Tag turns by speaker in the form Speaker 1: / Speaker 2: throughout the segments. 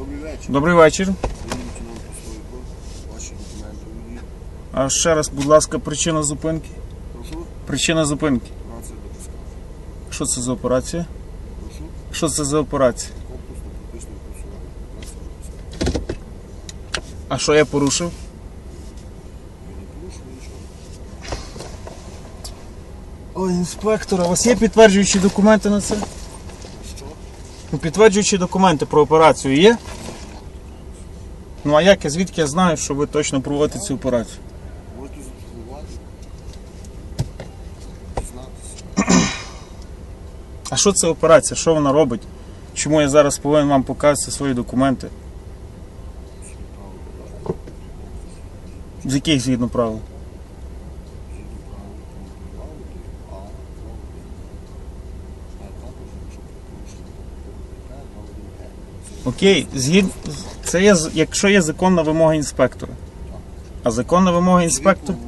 Speaker 1: Добрий вечір.
Speaker 2: Добрий вечір. А ще раз, будь ласка, причина зупинки.
Speaker 1: Прошу,
Speaker 2: Причина зупинки. Що це за операція?
Speaker 1: Прошу,
Speaker 2: Що це за операція? А що я порушив? Ой, інспектор, а у вас є підтверджуючі документи на це?
Speaker 1: Що?
Speaker 2: Ну, підтверджуючі документи про операцію є? Ну а як я звідки я знаю, що ви точно проводите цю операцію?
Speaker 1: Можете зателефонувати. Дізнатися.
Speaker 2: А що це операція? Що вона робить? Чому я зараз повинен вам показати свої документи? З яких згідно правил?
Speaker 1: Згідно правил пункту 2, 1, А, 2, 1. А також, якщо порушили ПП, 2, 1.
Speaker 2: Окей, згід... це є, з- якщо є законна вимога інспектора. А законна вимога інспектора?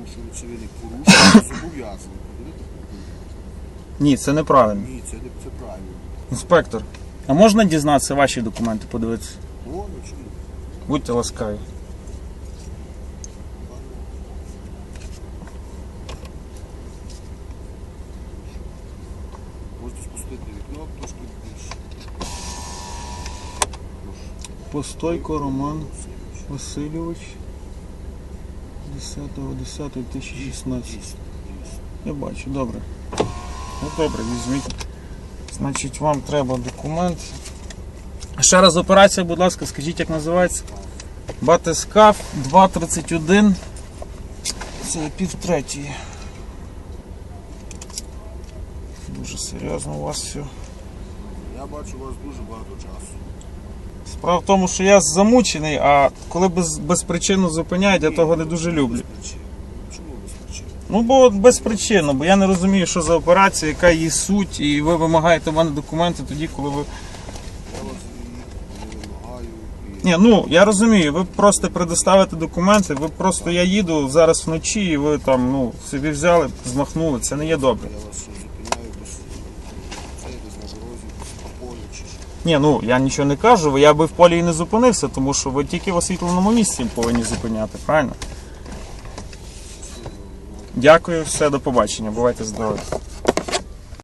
Speaker 2: Ні, це неправильно.
Speaker 1: Ні, це, не- це правильно.
Speaker 2: Інспектор, а можна дізнатися ваші документи, подивитися?
Speaker 1: О, ну.
Speaker 2: Будьте ласкаві.
Speaker 1: Можете спустити вікно трошки більше.
Speaker 2: Постойко Роман
Speaker 1: Васильович.
Speaker 2: Васильович. 10.10.2016.
Speaker 1: Дійсно, дійсно.
Speaker 2: Я бачу, добре. Ну добре, візьміть. Значить, вам треба документ. Ще раз операція, будь ласка, скажіть, як називається? Батискаф 231. Це півтретій. Дуже серйозно у вас все.
Speaker 1: Я бачу у вас дуже багато часу.
Speaker 2: Справа в тому, що я замучений, а коли без, безпричинно зупиняють, я того не дуже люблю.
Speaker 1: Без. Чому без причин?
Speaker 2: Ну, бо без причини, бо я не розумію, що за операція, яка її суть, і ви вимагаєте в мене документи тоді, коли ви.
Speaker 1: Я вас не вимагаю. І
Speaker 2: Ні, ну я розумію, ви просто предоставите документи, ви просто я їду зараз вночі, і ви там ну собі взяли, змахнули. Це не є добре.
Speaker 1: я вас зупиняю без це десь на дорозі, по полю чи що.
Speaker 2: Ні, ну я нічого не кажу, я би в полі і не зупинився, тому що ви тільки в освітленому місці повинні зупиняти, правильно? Дякую, все, до побачення. Бувайте здорові.